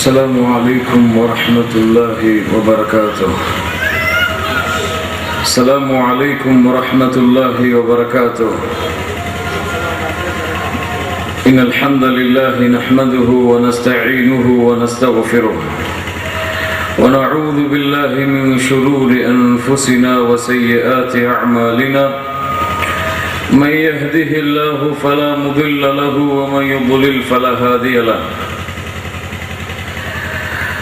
السلام عليكم ورحمة الله وبركاته. السلام عليكم ورحمة الله وبركاته. إن الحمد لله نحمده ونستعينه ونستغفره. ونعوذ بالله من شرور أنفسنا وسيئات أعمالنا. من يهده الله فلا مضل له ومن يضلل فلا هادي له.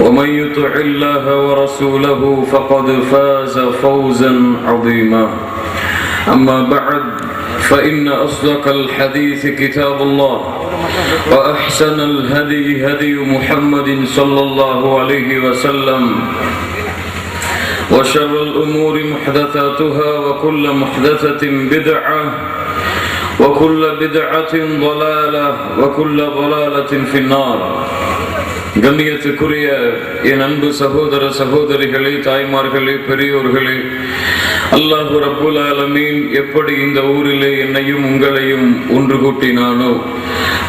ومن يطع الله ورسوله فقد فاز فوزا عظيما. أما بعد فإن أصدق الحديث كتاب الله وأحسن الهدي هدي محمد صلى الله عليه وسلم وشر الأمور محدثاتها وكل محدثة بدعة وكل بدعة ضلالة وكل ضلالة في النار. கண்ணியத்துக்குரிய என் அன்பு சகோதர சகோதரிகளே தாய்மார்களே பெரியோர்களே அல்லாஹு ரப்புல் ஆலமீன் எப்படி இந்த ஊரிலே என்னையும் உங்களையும் ஒன்று கூட்டினானோ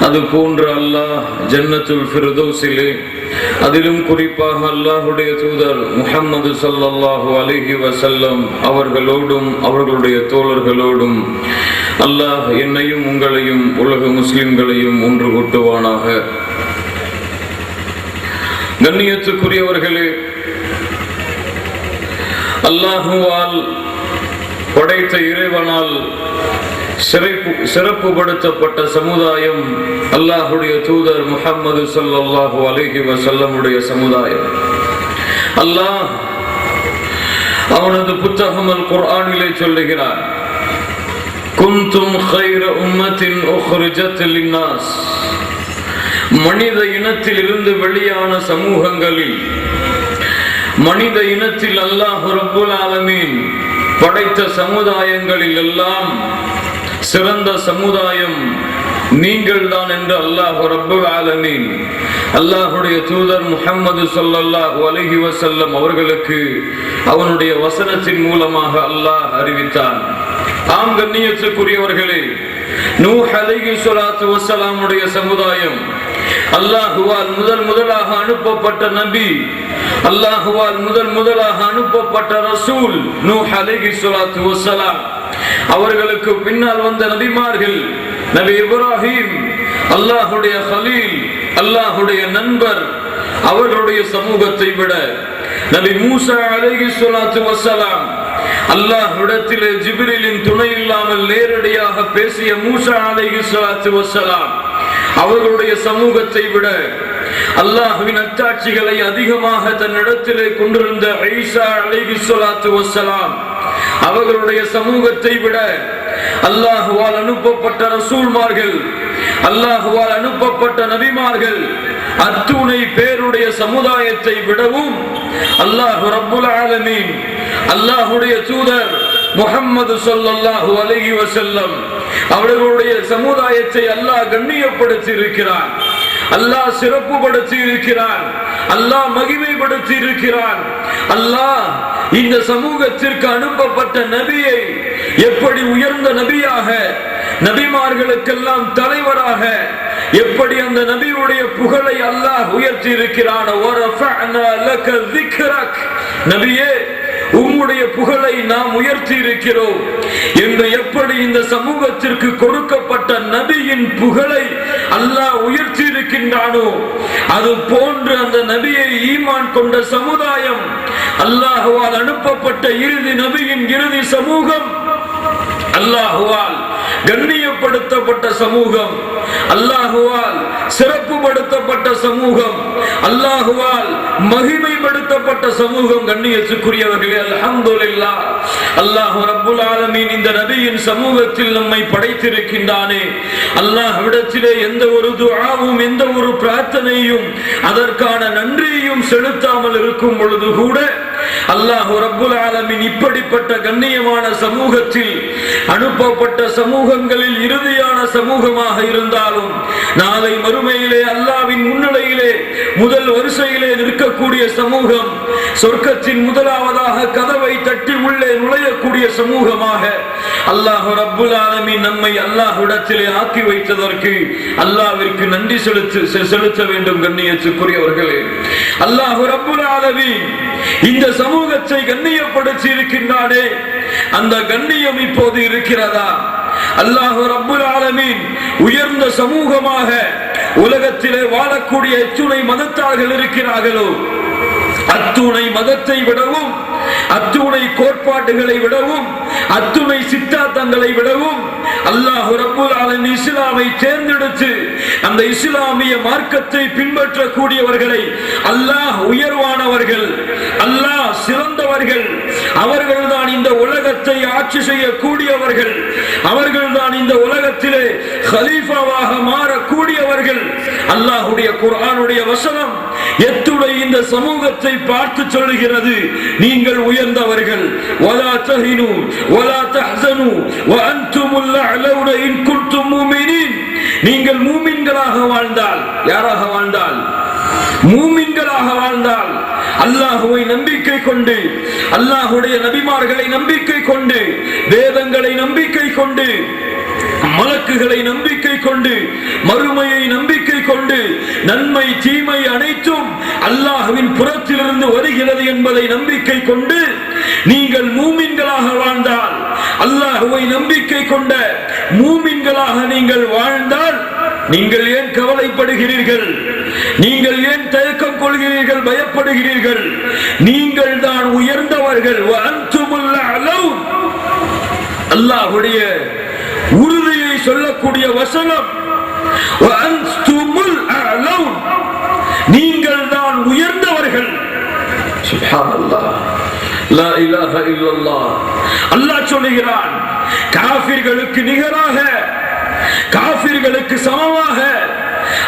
அது போன்ற அல்லாஹ் ஜன்னத்துல் ஃபிரதோசிலே அதிலும் குறிப்பாக அல்லாஹுடைய தூதர் முஹம்மது ஸல்லல்லாஹு அலிஹி வசல்லம் அவர்களோடும் அவர்களுடைய தோழர்களோடும் அல்லாஹ் என்னையும் உங்களையும் உலக முஸ்லிம்களையும் ஒன்று கூட்டுவானாக. கண்ணியத்துக்குரியவர்களே அல்லாஹுவால் படைத்த இறைவனால் சிறப்பு சிறப்புப்படுத்தப்பட்ட சமுதாயம் அல்லாஹுடைய தூதர் முகம்மது சொல்லல்லாஹு அலைஹி வசல்லமுடைய சமுதாயம் அல்லாஹ் அவனது புத்தகம் அல் குர்ஆனிலே சொல்லுகிறான் குந்தும் خير أمة أخرجت للناس மனித இனத்தில் இருந்து வெளியான சமூகங்களில் மனித இனத்தில் அல்லாஹ் ரப்புல் ஆலமீன் படைத்த சமுதாயங்களில் எல்லாம் சிறந்த சமுதாயம் நீங்கள் தான் என்று அல்லாஹ் ரப்புல் ஆலமீன் அல்லாஹுடைய தூதர் முகம்மது சொல்லல்லாஹு அலஹி வசல்லம் அவர்களுக்கு அவனுடைய வசனத்தின் மூலமாக அல்லாஹ் அறிவித்தான். ஆம் கண்ணியத்துக்குரியவர்களே நூ அலைஹி சொலாத்து வசலாமுடைய சமுதாயம் அல்லாஹுவால் முதல் முதலாக அனுப்பப்பட்ட நபி அல்லாஹுவால் முதல் முதலாக அனுப்பப்பட்ட ரசூல் நூஹ் அலைஹி ஸலாத்து வசலாம் அவர்களுக்கு பின்னால் வந்த நபிமார்கள் நபி இப்ராஹிம் அல்லாஹுடைய ஹலீல் அல்லாஹுடைய நண்பர் அவர்களுடைய சமூகத்தை விட நபி மூசா அலைஹி ஸலாத்து வசலாம் அல்லாஹ்விடத்திலே ஜிபிரிலின் துணை இல்லாமல் நேரடியாக பேசிய மூசா அலைஹி ஸலாத்து வசலாம் அவர்களுடைய சமூகத்தை விட அல்லாஹுவின் அத்தாட்சிகளை அதிகமாக தன்னிடத்திலே கொண்டிருந்த ஐசா அலைஹி ஸலாத்து வஸலாம் அவர்களுடைய சமூகத்தை விட அல்லாஹுவால் அனுப்பப்பட்ட ரசூல்மார்கள் அல்லாஹுவால் அனுப்பப்பட்ட நபிமார்கள் அத்துணை பேருடைய சமுதாயத்தை விடவும் அல்லாஹு ரப்புல் ஆலமீன் அல்லாஹுடைய தூதர் முகம்மது சொல்லல்லாஹு அலைஹி வஸல்லம் அவர்களுடைய சமுதாயத்தை அல்லாஹ் கண்ணியப்படுத்தி இருக்கிறான் அல்லாஹ் சிறப்புப்படுத்தி இருக்கிறான் அல்லாஹ் மகிமைப்படுத்தி இருக்கிறான் அல்லாஹ் இந்த சமூகத்திற்கு அனுப்பப்பட்ட நபியை எப்படி உயர்ந்த நபியாக நபிமார்களுக்கெல்லாம் தலைவராக எப்படி அந்த நபியுடைய புகழை அல்லாஹ் உயர்த்தி இருக்கிறான் நபியே உம்முடைய புகழை நாம் உயர்த்தி இருக்கிறோம். என்று எப்படி இந்த சமூகத்திற்கு கொடுக்கப்பட்ட நபியின் புகழை அல்லாஹ் உயர்த்தி இருக்கின்றானோ அது போன்று அந்த நபியை ஈமான் கொண்ட சமுதாயம் அல்லாஹுவால் அனுப்பப்பட்ட இறுதி நபியின் இறுதி சமூகம் அல்லாஹுவால் கண்ணியப்படுத்தப்பட்ட சமூகம். அல்லாஹுவால் சிறப்புப்படுத்தப்பட்ட சமூகம் அல்லாஹுவால் மகிமைப்படுத்தப்பட்ட சமூகம் கண்ணியத்துக்குரியவர்களே அல்ஹம்துலில்லா அல்லாஹ் ரப்புல் ஆலமீன் இந்த நபியின் சமூகத்தில் நம்மை படைத்திருக்கின்றானே. அல்லாஹ் விடத்திலே எந்த ஒரு துஆவும் எந்த ஒரு பிரார்த்தனையும் அதற்கான நன்றியையும் செலுத்தாமல் இருக்கும் பொழுது கூட அல்லாஹ் ரப்புல் ஆலமின் இப்படிப்பட்ட கண்ணியமான சமூகத்தில் அனுப்பப்பட்ட சமூகங்களில் இறுதியான சமூகமாக இருந்தாலும் நாளை மறுமையிலே அல்லாவின் முன்னிலையிலே முதல் வரிசையிலே நிற்கக்கூடிய சமூகம் சொர்க்கத்தின் முதலாவதாக கதவை தட்டி உள்ளே நுழையக்கூடிய சமூகமாக அல்லாஹ் ரப்புல் ஆலமீன் நம்மை அல்லாஹ்விடத்திலே ஆக்கி வைத்ததற்கு அல்லாவிற்கு நன்றி செலுத்து செலுத்த வேண்டும் கண்ணியத்துக்குரியவர்களே. அல்லாஹ் ரப்புல் ஆலமீன் இந்த சமூகத்தை கண்ணியப்படுத்தி இருக்கின்றானே? அந்த கண்ணியம் இப்போது இருக்கிறதா? அல்லாஹ் ரப்புல் ஆலமீன் உயர்ந்த சமூகமாக உலகத்திலே வாழக்கூடிய எத்துணை மதத்தார்கள் இருக்கிறார்களோ? அத்துணை மதத்தை விடவும் அத்துணை கோட்பாடுகளை விடவும் அத்துணை சித்தாந்தங்களை விடவும் அல்லாஹ் ரப்புல் இஸ்லாமை தேர்ந்தெடுத்து அந்த இஸ்லாமிய மார்க்கத்தை பின்பற்றக்கூடியவர்களை அல்லாஹ் உயர்வானவர்கள் அல்லாஹ் சிறந்தவர்கள். அவர்கள்தான் இந்த உலக உலகத்தை ஆட்சி செய்யக்கூடியவர்கள் அவர்கள் தான் இந்த உலகத்திலே ஹலீஃபாவாக மாறக்கூடியவர்கள். அல்லாஹுடைய குரானுடைய வசனம் எத்துடை இந்த சமூகத்தை பார்த்து சொல்லுகிறது. நீங்கள் உயர்ந்தவர்கள் வலா தஹினு வலா தஹ்சனு வஅன்துமுல் அலவுன இன் குன்தும் முஃமினீன் நீங்கள் மூமின்களாக வாழ்ந்தால் யாராக வாழ்ந்தால்? மூமின்களாக வாழ்ந்தால் அல்லாஹுவை நம்பிக்கை கொண்டு அல்லாஹுடைய நபிமார்களை நம்பிக்கை கொண்டு வேதங்களை நம்பிக்கை கொண்டு மலக்குகளை நம்பிக்கை கொண்டு மறுமையை நம்பிக்கை கொண்டு நன்மை தீமை அனைத்தும் அல்லாஹுவின் புறத்திலிருந்து வருகிறது என்பதை நம்பிக்கை கொண்டு நீங்கள் மூமின்களாக வாழ்ந்தால் அல்லாஹுவை நம்பிக்கை கொண்ட மூமின்களாக நீங்கள் வாழ்ந்தால் நீங்கள் ஏன் கவலைப்படுகிறீர்கள்? நீங்கள் ஏன் தயக்கம் கொள்கிறீர்கள்? பயப்படுகிறீர்கள்? நீங்கள் தான் உயர்ந்தவர்கள் அல்லாஹுடைய உறுதியை சொல்லக்கூடிய வசனம். நீங்கள் தான் உயர்ந்தவர்கள். லா அல்லாஹ் சொல்லுகிறான் காபிர்களுக்கு நிகராக காஃபிர்களுக்கு சமமாக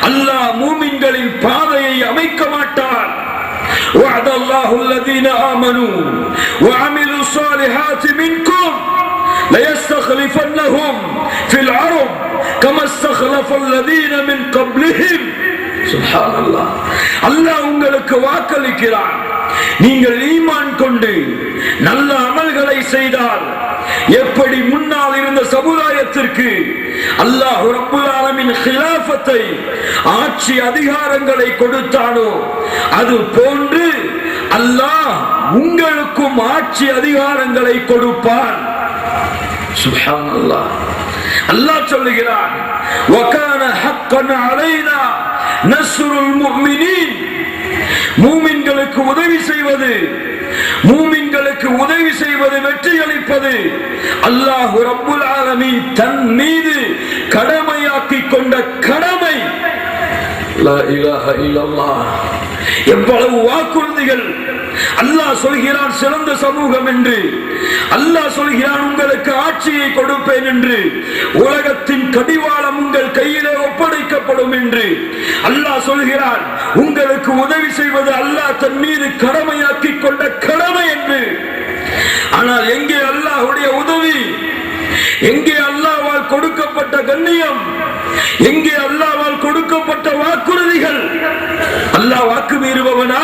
அல்லாஹ் மூமின்களின் பாதையை அமைக்க மாட்டான் وعد الله الذين آمنوا وعملوا الصالحات منكم ليستخلفنهم في العرب كما استخلف الذين من قبلهم سبحان الله அல்லாஹ் உங்களுக்கு வாக்களிக்கிறான் நீங்கள் ஈமான் கொண்டு நல்ல அமல்களை செய்தால் எப்படி முன்னால் இருந்த சமுதாயத்திற்கு அல்லாஹ் ரப்புல் ஆட்சி அதிகாரங்களை கொடுத்தானோ அது போன்று அல்லாஹ் உங்களுக்கும் ஆட்சி அதிகாரங்களை கொடுப்பான். சுப்ஹானல்லாஹ். அல்லாஹ் சொல்லுகிறான் வகான ஹக்கன் அலைனா நஸ்ருல் முஃமினீன். மூமின்களுக்கு உதவி செய்வது மூமின்களுக்கு உதவி செய்வது வெற்றி அளிப்பது அல்லாஹ் ரப்புல் ஆலமீன் தன் மீது கடமையாக்கி கொண்ட கடமை. எவ்வளவு வாக்குறுதிகள் அல்லாஹ் சொல்கிறான் சிறந்த சமூகம் என்று. அல்லாஹ் சொல்கிறான் உங்களுக்கு ஆட்சியை கொடுப்பேன் என்று. உலகத்தின் கடிவாளம் உங்கள் கையிலே வைக்கப்படும் என்று அல்லாஹ் சொல்கிறான். உங்களுக்கு உதவி செய்வது அல்லாஹ் தன் மீது கடமையாக்கி கொண்ட கடமை என்று. ஆனால் எங்கே அல்லாஹுடைய உதவி? எங்கே அல்லாவால் கொடுக்கப்பட்ட கண்ணியம்? எங்கே அல்லாவால் கொடுக்கப்பட்ட வாக்குறுதிகள்? அல்லாஹ் வாக்கு மீறுபவனா?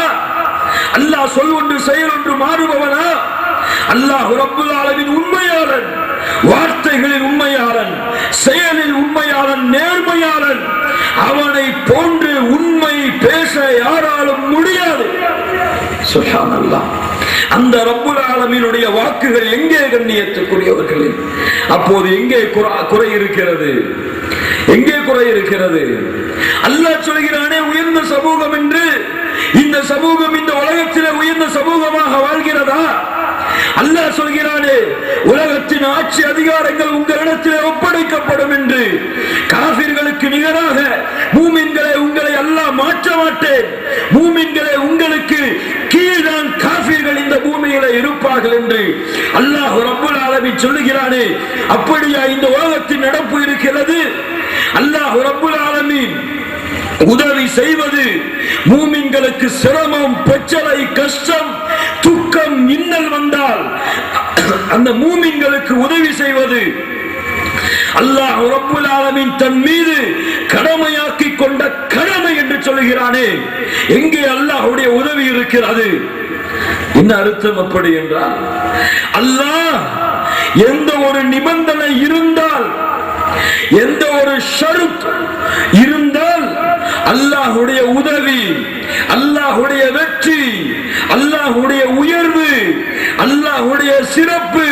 அல்லாஹ் சொல் ஒன்று செயல் ஒன்று மாறுபவனா? அல்லாஹ் ரப்புல் ஆலமின் உண்மையாளன் வார்த்தைகளின் உண்மையாளன். செயலில் உண்மையாளன் நேர்மையாளன். அவனை போன்று உண்மை பேச யாராலும் முடியாது. அந்த ரப்புல் ஆலமீனுடைய வாக்குகள் எங்கே கண்ணியத்துக்குரியவர்களே? அப்போது எங்கே குறை இருக்கிறது? எங்கே குறை இருக்கிறது? அல்லாஹ் சொல்கிறானே உயர்ந்த சமூகம் என்று. இந்த சமூகம் இந்த உலகத்தில் உயர்ந்த சமூகமாக வாழ்கிறதா? அல்லாஹ் சொல்கிறானே உலகத்தின் ஆட்சி அதிகாரங்கள் உங்களிடத்தில் ஒப்படைக்கப்படும் என்று. காபிர்களுக்கு நிகராக மூமின்களை உங்களை அல்லாஹ் மாற்ற மாட்டேன். மூமின்களை உங்களுக்கு கீழ்தான் காபிர்கள் இந்த பூமியில இருப்பார்கள் என்று அல்லாஹ் ரப்பல் ஆலமீன் சொல்லுகிறானே அப்படியா இந்த உலகத்தின் நடப்பு இருக்கிறது? அல்லாஹ் ரப்பல் ஆலமீன் உதவி செய்வது மூமின்களுக்கு சிரமம் பிரச்சனை கஷ்டம் இன்னல் வந்தால் அந்த மூமின்களுக்கு உதவி செய்வது அல்லாஹ் ரப்புல் ஆலமீன் தன் மீது கடமையாக்கி கொண்ட கடமை என்று சொல்கிறானே எங்கே அல்லாஹுடைய உதவி இருக்கிறது? என்ன அர்த்தம் அப்படி என்றால் அல்லாஹ் எந்த ஒரு நிபந்தனை இருந்தால் எந்த ஒரு ஷருத் இருந்தால் அல்லாஹுடைய உதவி அல்லாஹுடைய வெற்றி அல்லாஹுடைய உயிர் சிறப்பு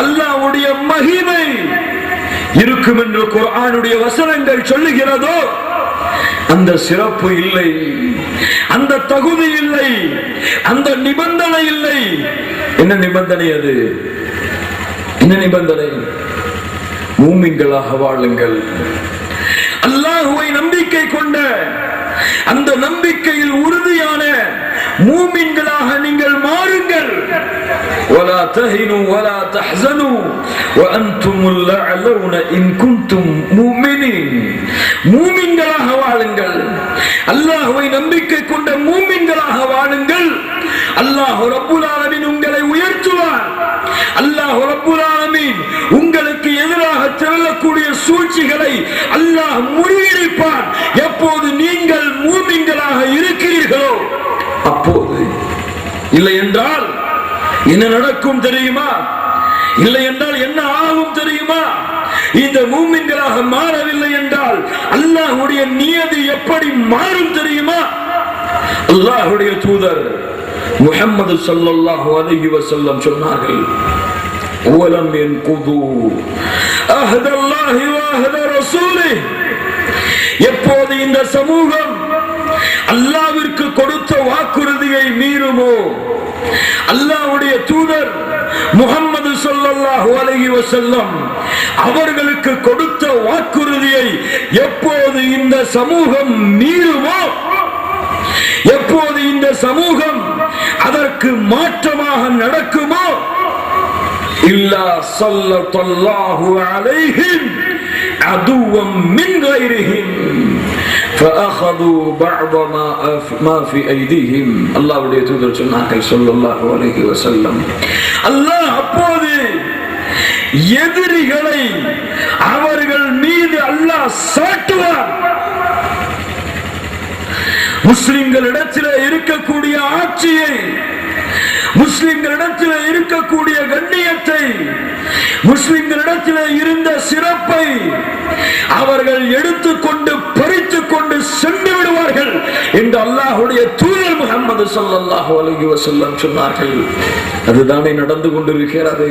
அல்லாவுடைய மகிமை இருக்கும் என்று குரானுடைய வசனங்கள் சொல்லுகிறதோ அந்த சிறப்பு இல்லை. அந்த தகுதி இல்லை. அந்த நிபந்தனை இல்லை. என்ன நிபந்தனை அது? என்ன நிபந்தனை? மூமிங்களாக வாழுங்கள். அல்லாஹுவை நம்பிக்கை கொண்ட அந்த நம்பிக்கையில் உறுதியான மூமின்களாக நீங்கள் மாறுங்கள். ولا تهنوا ولا تحزنوا وانتم الاعلون ان كنتم مؤمنين மூமின்களாக வாழுங்கள் அல்லாஹ்வை நம்பிக்கை கொண்ட மூமின்களாக வாழுங்கள் அல்லாஹ் ரப்புல் ஆலமீன் உங்களை உயர்த்துவார் அல்லாஹ் ரப்புல் ஆலமீன் உங்களுக்கு எதிராக திரளக்கூடிய சூழ்ச்சிகளை அல்லாஹ் முறியடிப்பான் எப்போது என்ன நடக்கும் தெரியுமா இல்லை என்றால் என்ன ஆகும் தெரியுமா இந்த மூமின்களாக மாறவில்லை என்றால் அல்லாஹ்வுடைய நியதி எப்படி மாறும் தெரியுமா அல்லாஹ்வுடைய தூதர் முஹம்மது ஸல்லல்லாஹு அலைஹி வஸல்லம் சொன்னார்கள் ولم ينقضوا عهد الله وعهد رسوله எப்போது இந்த சமூகம் அல்லாவிற்கு கொடுத்த வாக்குறுதியை மீறுமோ அல்லாஹ்வுடைய தூதர் முகம்மது சொல்லல்லாஹு அலகி வசல்லம் அவர்களுக்கு கொடுத்த வாக்குறுதியை எப்போது இந்த சமூகம் மீறுமோ எப்போது இந்த சமூகம் அதற்கு மாற்றமாக நடக்குமோ இல்லா சொல்ல சொல்லல்லாஹு அலைகின் அதுவம் மின் فأخذوا بعض ما ما في أيديهم الله உடைய தூதர் சொன்னார்கள் ஸல்லல்லாஹு அலைஹி வஸல்லம் அல்லாஹ் அப்போது எதிரிகளை அவர்கள் மீது அல்லாஹ் சாட்டுவார் முஸ்லிம்களிடத்தில் இருக்கக்கூடிய ஆட்சியை முஸ்லிம்களிடத்தில் இருக்கக்கூடிய கண்ணியத்தை முஸ்லிம்களிடத்தில் இருந்த சிறப்பை அவர்கள் எடுத்துக்கொண்டு பறித்து கொண்டு சென்று விடுவார்கள் என்று அல்லாஹுடைய தூதர் முகமது சல்லாஹு அலைஹி வசல்லம் சொன்னார்கள். அதுதானே நடந்து கொண்டிருக்கிறது.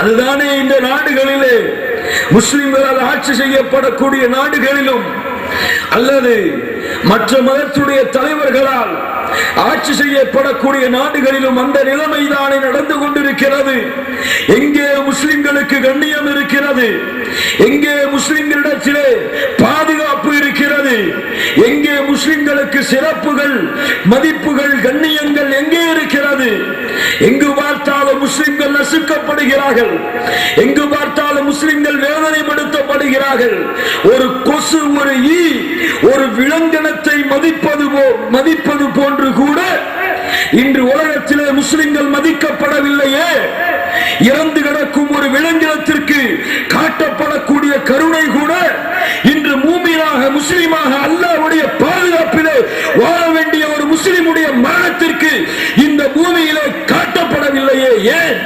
அதுதானே இந்த நாடுகளிலே முஸ்லிம்களால் ஆட்சி செய்யப்படக்கூடிய நாடுகளிலும் அல்லது மற்ற மதத்துடைய தலைவர்களால் ஆட்சி செய்யப்படக்கூடிய நாடுகளிலும் அந்த நிலைமைதானே நடந்து கொண்டிருக்கிறது. எங்கே முஸ்லிம்களுக்கு கண்ணியம் இருக்கிறது? எங்கே முஸ்லிம்களிடத்திலே பாதுகாப்பு இருக்கிறது? எங்கே முஸ்லிம்களுக்கு சிறப்புகள் மதிப்புகள் கண்ணியங்கள் எங்கே இருக்கிறது? எங்கு பார்த்தாலும் முஸ்லிம்கள் நசுக்கப்படுகிறார்கள். எங்கு பார்த்தாலும் முஸ்லிம்கள் வேதனைப்படுத்தப்படுகிறார்கள். ஒரு கொசு ஒரு ஈ ஒரு விலங்கினத்தை மதிப்பது போ மதிப்பது போன்று கூட இன்று உலகத்திலே முஸ்லிம்கள் மதிக்கப்படவில்லையே. இறந்து கிடக்கும் ஒரு விலங்கினத்திற்கு காட்டப்படக்கூடிய கருணை கூட இன்று மூமியாக முஸ்லிமாக அல்லாஹ்வுடைய பாதுகாப்பிலே வாழ வேண்டிய ஒரு முஸ்லிமுடைய மரணத்திற்கு இந்த பூமியிலே காட்டப்படவில்லையே. ஏன்?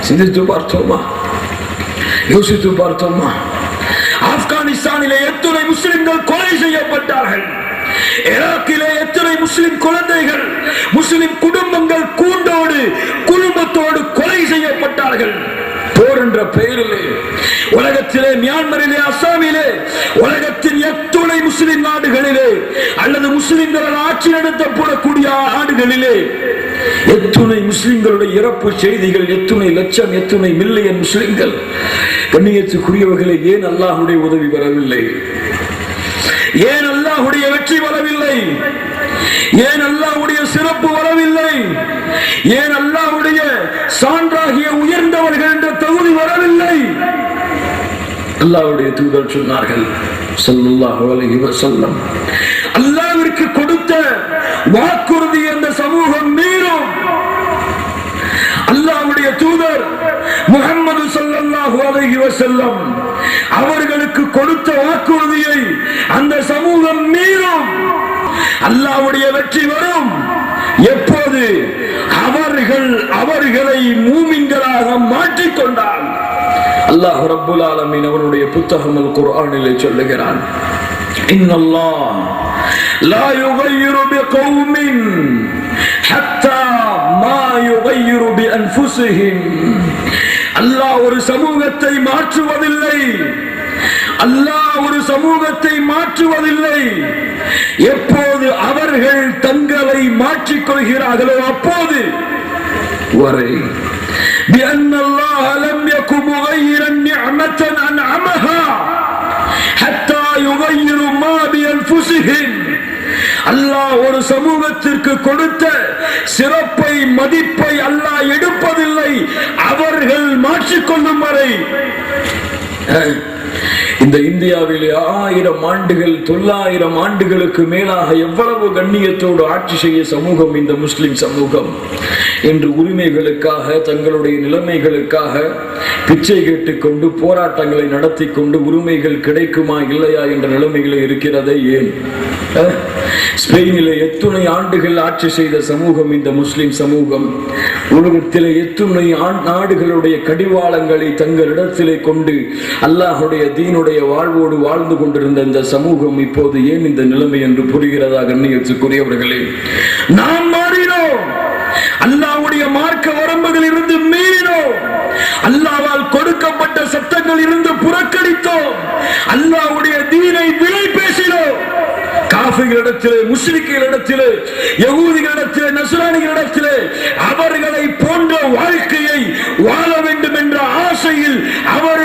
சிந்தித்து பார்த்தோமா? யோசித்து பார்த்தோமா? ஆப்கானிஸ்தானிலே எத்துணை முஸ்லிம்கள் கொலை செய்யப்பட்டார்கள்? ஈராக்கிலே எத்தனை முஸ்லிம் குழந்தைகள் முஸ்லிம் குடும்பங்கள் கூண்டோடு குடும்பத்தோடு கொலை செய்யப்பட்டார்கள்? போர் என்ற பெயரிலே உலகத்திலே மியான்மரிலே அசாமிலே உலகத்தின் எத்துணை முஸ்லிம் நாடுகளிலே அல்லது முஸ்லிம்கள் ஆட்சி நடத்தப்படக்கூடிய நாடுகளிலே எத்துணை முஸ்லிம்களுடைய இறப்பு செய்திகள் எத்துணை லட்சம் எத்துணை மில்லியன் முஸ்லிம்கள் கண்ணியத்துக்குரியவர்களை ஏன் அல்லாஹுடைய உதவி வரவில்லை? ஏன் அல்லாஹுடைய வெற்றி வரவில்லை? ஏன் அல்லாஹுடைய சிறப்பு வரவில்லை? ஏன் அல்லாஹுடைய சான்ற உயர்ந்தவர்கள் என்ற தகுதி வரவில்லை அல்லாவுடைய தூதர் சொன்னார்கள் ஸல்லல்லாஹு அலைஹி வஸல்லம். அல்லாஹ்விற்கு கொடுத்த வாக்குறுதி அந்த சமூகம் மீறும். அல்லாவுடைய தூதர் முகமது ஸல்லல்லாஹு அலைஹி வஸல்லம் அவர்களுக்கு கொடுத்த வாக்குறுதியை அந்த சமூகம் மீறும். அல்லாவுடைய வெற்றி வரும். எப்போது? அவர்கள் அவர்களை மூமின்களாக மாற்றிக்கொண்டால் அல்லாஹ் ரப்புல் ஆலமின் அவனுடைய புத்தகம் அல் குர்ஆனிலே சொல்லுகிறான். இன்னல்லாஹ் லா யுகையிரு பிகௌமின் ஹத்தா அல்லாஹ் சமூகத்தை மாற்றுவதில்லை. அல்லாஹ் ஒரு சமூகத்தை மாற்றுவதில்லை. எப்போது அவர்கள் தங்களை மாற்றிக் கொள்கிறார்களோ அப்போது. வரை الله لم يكن مغيرا نعمة أنعمها حتى يغيروا ما بأنفسهم அல்லாஹ் ஒரு சமூகத்திற்கு கொடுத்த சிறப்பை மதிப்பை அல்லாஹ் எடுப்பதில்லை அவர்கள் மாற்றிக்கொள்ளும் வரை இந்த இந்தியாவிலே ஆயிரம் ஆண்டுகள் தொள்ளாயிரம் ஆண்டுகளுக்கு மேலாக எவ்வளவு கண்ணியத்தோடு ஆட்சி செய்ய சமூகம் இந்த முஸ்லிம் சமூகம்? என்று உரிமைகளுக்காக தங்களுடைய நிலைமைகளுக்காக பிச்சை கேட்டுக்கொண்டு போராட்டங்களை நடத்தி கொண்டு உரிமைகள் கிடைக்குமா இல்லையா என்ற நிலைமைகளே இருக்கிறதே ஏன்? ஸ்பெயினில் ஸ்பெயினிலே எத்துணை ஆண்டுகள் ஆட்சி செய்த சமூகம் இந்த முஸ்லிம் சமூகம். உலகத்திலே எத்துணை ஆண்- நாடுகளுடைய கடிவாளங்களை தங்களிடத்திலே கொண்டு அல்லாஹுடைய தீனுடைய வாழ்வோடு வாழ்ந்து கொண்டிருந்த இந்த சமூகம் இப்போது ஏன் இந்த நிலைமை என்று புரிகிறதா கண்ணியத்துக்குரியவர்களே நாம் மாறினோம். அல்லாவுடைய மார்க்க வரம்புகள் இருந்து மீறினோம். அல்லாவால் கொடுக்கப்பட்ட சட்டங்கள் இருந்து புறக்கணித்தோம். அல்லாவுடைய தீனை விலை பேசினோம். காஃபிகளிடத்திலே முஸ்லிம்களிடத்திலே யகூதிகளிடத்திலே நசுரானிகளிடத்திலே அவர்களை போன்ற வாழ்க்கையை வாழ வேண்டும் என்ற ஆசையில் அவர்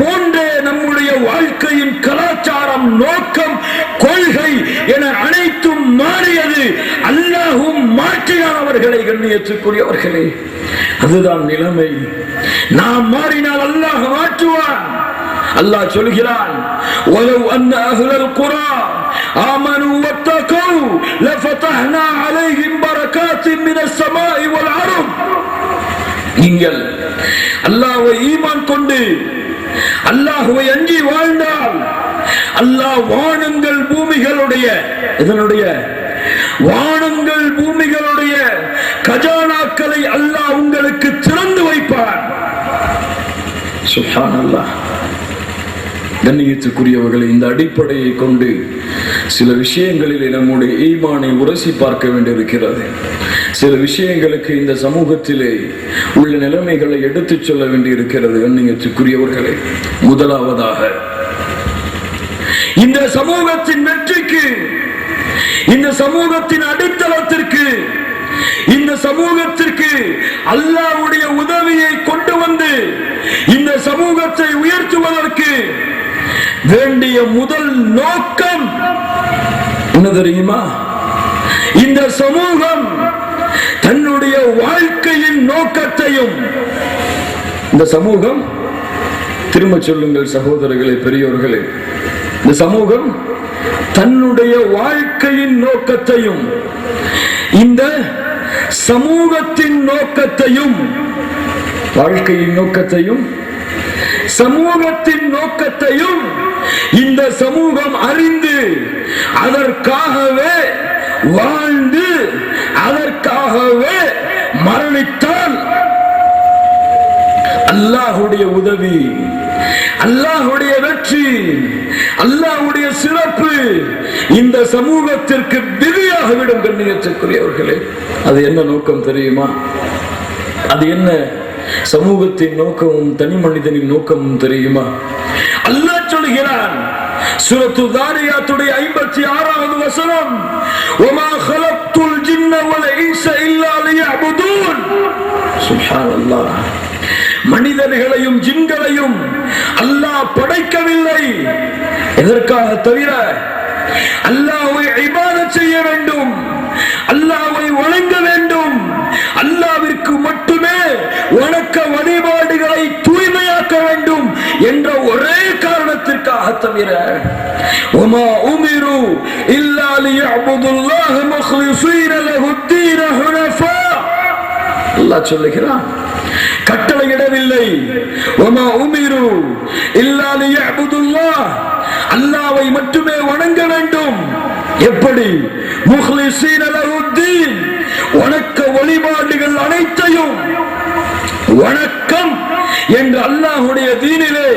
போன்ற நம்முடைய வாழ்க்கையின் கலாச்சாரம் நோக்கம் கொள்கை என அனைத்தும் மாறியது அல்லாஹும் மாற்றினான் அவர்களை கண்ணியத்துக்குரியவர்களே அதுதான் நிலைமை நாம் மாறினால் அல்லாஹ் மாற்றுவான் அல்லாஹ் சொல்கிறான் ولو أن أهل القرى آمنوا واتقوا لفتحنا عليهم بركات من السماء والأرض நீங்கள் அல்லாஹ்வை ஈமான் கொண்டு அல்லாஹ்வை அஞ்சி வாழ்ந்தால் அல்லாஹ் வானங்கள் பூமிகளுடைய இதனுடைய வானங்கள் பூமிகளுடைய கஜானாக்களை அல்லாஹ் உங்களுக்கு திறந்து வைப்பார். சுப்ஹானல்லாஹ் கண்ணியத்துக்குரியவர்களை இந்த அடிப்படையை கொண்டு சில விஷயங்களில் நம்முடைய ஈமானை உரசி பார்க்க வேண்டியிருக்கிறது. சில விஷயங்களுக்கு இந்த சமூகத்திலே உள்ள நிலைமைகளை எடுத்துச் சொல்ல வேண்டியிருக்கிறது கண்ணியத்துக்குரியவர்களை. முதலாவதாக இந்த சமூகத்தின் வெற்றிக்கு இந்த சமூகத்தின் அடித்தளத்திற்கு இந்த சமூகத்திற்கு அல்லாவுடைய உதவியை கொண்டு வந்து இந்த சமூகத்தை உயர்த்துவதற்கு வேண்டிய முதல் நோக்கம் என்ன தெரியுமா? இந்த சமூகம் தன்னுடைய வாழ்க்கையின் நோக்கத்தையும் இந்த சமூகம் திரும்ப சொல்லுங்கள் சகோதரர்களே பெரியோர்களே இந்த சமூகம் தன்னுடைய வாழ்க்கையின் நோக்கத்தையும் இந்த சமூகத்தின் நோக்கத்தையும் வாழ்க்கையின் நோக்கத்தையும் சமூகத்தின் நோக்கத்தையும் இந்த சமூகம் அறிந்து அதற்காகவே வாழ்ந்து அதற்காகவே மரணித்தால் அல்லாஹுடைய உதவி அல்லாஹுடைய வெற்றி அல்லாவுடைய சிறப்பு இந்த சமூகத்திற்கு விதியாகிவிடும் கண்ணியத்திற்குரியவர்களே அது என்ன நோக்கம் தெரியுமா? அது என்ன? சமூகத்தின் நோக்கமும் தனி மனிதனின் நோக்கமும் தெரியுமா? அல்லாஹ் சொல்கிறான் சுரத்து தாரியாத்துடைய ஐம்பத்தி ஆறாவது வசனம் ஒமா ஹலப்துல் ஜின்னவல ஈச இல்லாலைய அபுதூன் சுஹான் அல்லாஹ் மனிதர்களையும் ஜின்களையும் அல்லாஹ் படைக்கவில்லை எதற்காக தவிர அல்லாஹ்வை இபாதத் செய்ய வேண்டும் அல்லாஹ்வை வணங்க வேண்டும் அல்லாவிற்கு மட்டுமே வணக்க வழிபாடுகளை தூய்மையாக்க வேண்டும் என்ற ஒரே காரணத்திற்காக தவிர وما أمروا إلا ليعبدوا الله مخلصين له الدين حنفاء அல்லாஹ் சொல்லுகிறான் கட்டளையிடவில்லை. ஒமா உமிரு இல்லாதைய அல்லாவை மட்டுமே வணங்க வேண்டும். எப்படி? வணக்க வழிபாடுகள் அனைத்தையும் வணக்கம் என்று அல்லாஹுடைய தீனிலே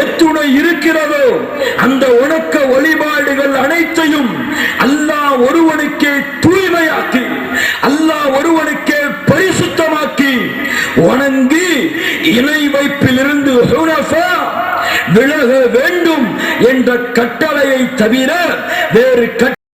எத்துணை இருக்கிறதோ அந்த உணக்க வழிபாடுகள் அனைத்தையும் அல்லாஹ் ஒருவனுக்கே தூய்மையாக்கி அல்லாஹ் ஒருவனுக்கே பரிசுத்தமாக்கி வணங்கி இணை வைப்பிலிருந்து ஹுனஃபா விலக வேண்டும் என்ற கட்டளையை தவிர வேறு